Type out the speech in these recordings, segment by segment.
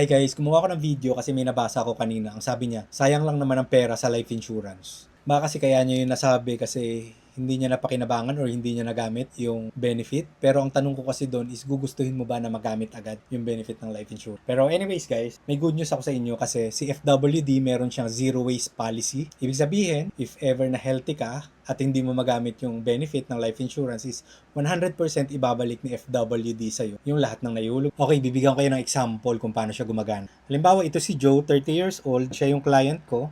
Hi guys, gumawa ko ng video kasi may nabasa ko kanina. Ang sabi niya, sayang lang naman ang pera sa life insurance. Baka kasi kaya niya yung nasabi kasi hindi niya napakinabangan or hindi niya nagamit yung benefit. Pero ang tanong ko kasi doon is gugustuhin mo ba na magamit agad yung benefit ng life insurance? Pero anyways guys, may good news ako sa inyo kasi si FWD meron siyang zero waste policy. Ibig sabihin, if ever na healthy ka at hindi mo magamit yung benefit ng life insurance is 100% ibabalik ni FWD sa'yo yung lahat ng naiulog. Okay, bibigyan ko kayo ng example kung paano siya gumagana. Halimbawa, ito si Joe, 30 years old, siya yung client ko.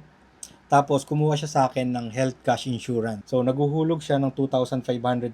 Tapos, kumuha siya sa akin ng health cash insurance. So, naguhulog siya ng 2,500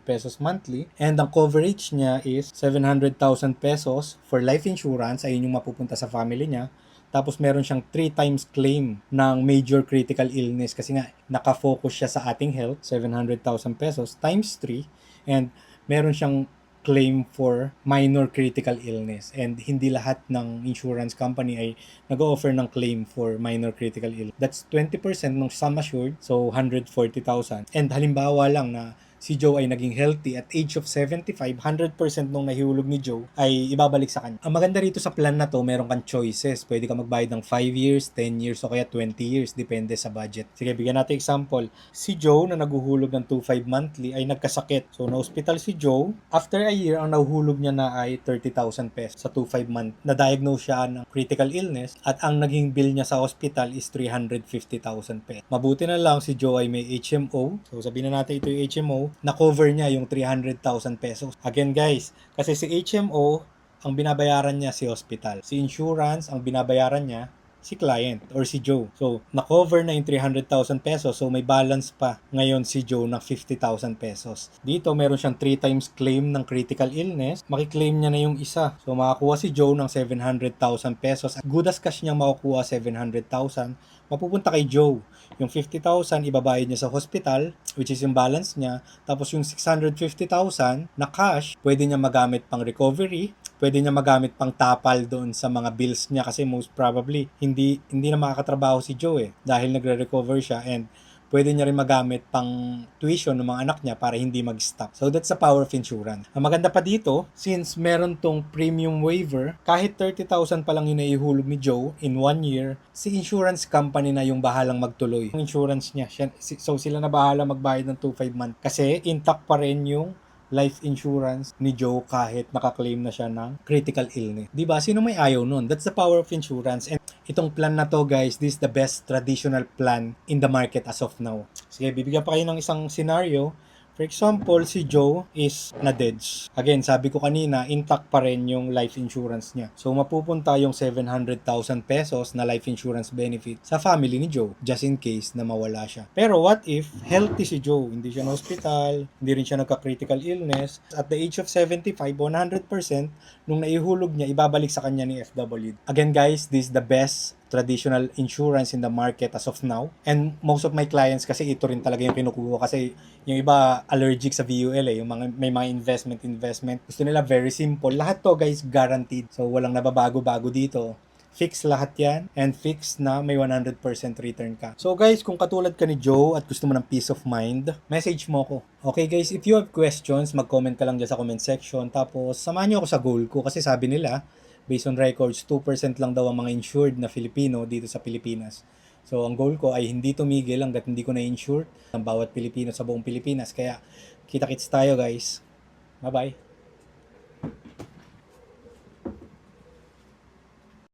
pesos monthly. And ang coverage niya is 700,000 pesos for life insurance. Ayun yung mapupunta sa family niya. Tapos meron siyang 3 times claim ng major critical illness kasi nga nakafocus siya sa ating health, 700,000 pesos times 3 and meron siyang claim for minor critical illness and hindi lahat ng insurance company ay nag-offer ng claim for minor critical illness. That's 20% ng sum assured, so 140,000. And halimbawa lang na si Joe ay naging healthy at age of 75, 100% nung nahihulog ni Joe ay ibabalik sa kanya. Ang maganda rito sa plan na to, meron kang choices. Pwede ka magbayad ng 5 years, 10 years o kaya 20 years, depende sa budget. Sige, bigyan natin example. Si Joe na naguhulog ng 2.5 monthly ay nagkasakit. So, na-hospital si Joe. After a year, ang nahuhulog niya na ay 30,000 pesos sa 2.5 month. Na-diagnose siya ng critical illness at ang naging bill niya sa hospital is 350,000 pesos. Mabuti na lang si Joe ay may HMO. So, sabihin na natin ito yung HMO na-cover niya yung 300,000 pesos. Again guys, kasi si HMO, ang binabayaran niya si hospital. Si insurance, ang binabayaran niya si client or si Joe. So, na-cover na yung 300,000 pesos. So, may balance pa ngayon si Joe ng 50,000 pesos. Dito, meron siyang 3 times claim ng critical illness. Makiklaim niya na yung isa. So, makakuha si Joe ng 700,000 pesos. Good as cash niyang makukuha 700,000. Mapupunta kay Joe. Yung 50,000 ibabayad niya sa hospital, which is yung balance niya. Tapos yung 650,000 na cash, pwede niya magamit pang recovery, pwede niya magamit pang tapal doon sa mga bills niya kasi most probably hindi hindi na makakatrabaho si Joe eh dahil nagre-recover siya and pwede niya rin magamit pang tuition ng mga anak niya para hindi mag-stop. So that's the power of insurance. Ang maganda pa dito, since meron tong premium waiver, kahit 30,000 pa lang yung naihulog ni Joe in one year, si insurance company na yung bahalang magtuloy. Yung insurance niya, so sila na bahala magbayad ng 2.5 month. Kasi intact pa rin yung life insurance ni Joe kahit nakaklaim na siya ng critical illness. 'Di ba? Sino may ayaw nun? That's the power of insurance. And itong plan na to, guys, this is the best traditional plan in the market as of now. Sige, bibigyan pa kayo ng isang scenario. For example, si Joe is na-deads. Again, sabi ko kanina, intact pa rin yung life insurance niya. So, mapupunta yung 700,000 pesos na life insurance benefit sa family ni Joe, just in case na mawala siya. Pero what if healthy si Joe? Hindi siya na hospital, hindi rin siya nagka-critical illness. At the age of 75, 100%, nung naihulog niya, ibabalik sa kanya ni FW. Again guys, this is the best traditional insurance in the market as of now. And most of my clients kasi ito rin talaga yung kinukuha kasi yung iba allergic sa VUL eh, yung mga may mga investment investment. Gusto nila very simple. Lahat to guys guaranteed. So walang nababago-bago dito. Fix lahat yan and fix na may 100% return ka. So guys, kung katulad ka ni Joe at gusto mo ng peace of mind, message mo ko. Okay guys, if you have questions, mag-comment ka lang dyan sa comment section. Tapos samahan niyo ako sa goal ko kasi sabi nila, based on records, 2% lang daw ang mga insured na Filipino dito sa Pilipinas. So, ang goal ko ay hindi tumigil hanggat hindi ko na-insure ang bawat Pilipino sa buong Pilipinas. Kaya, kita-kits tayo guys. Bye-bye.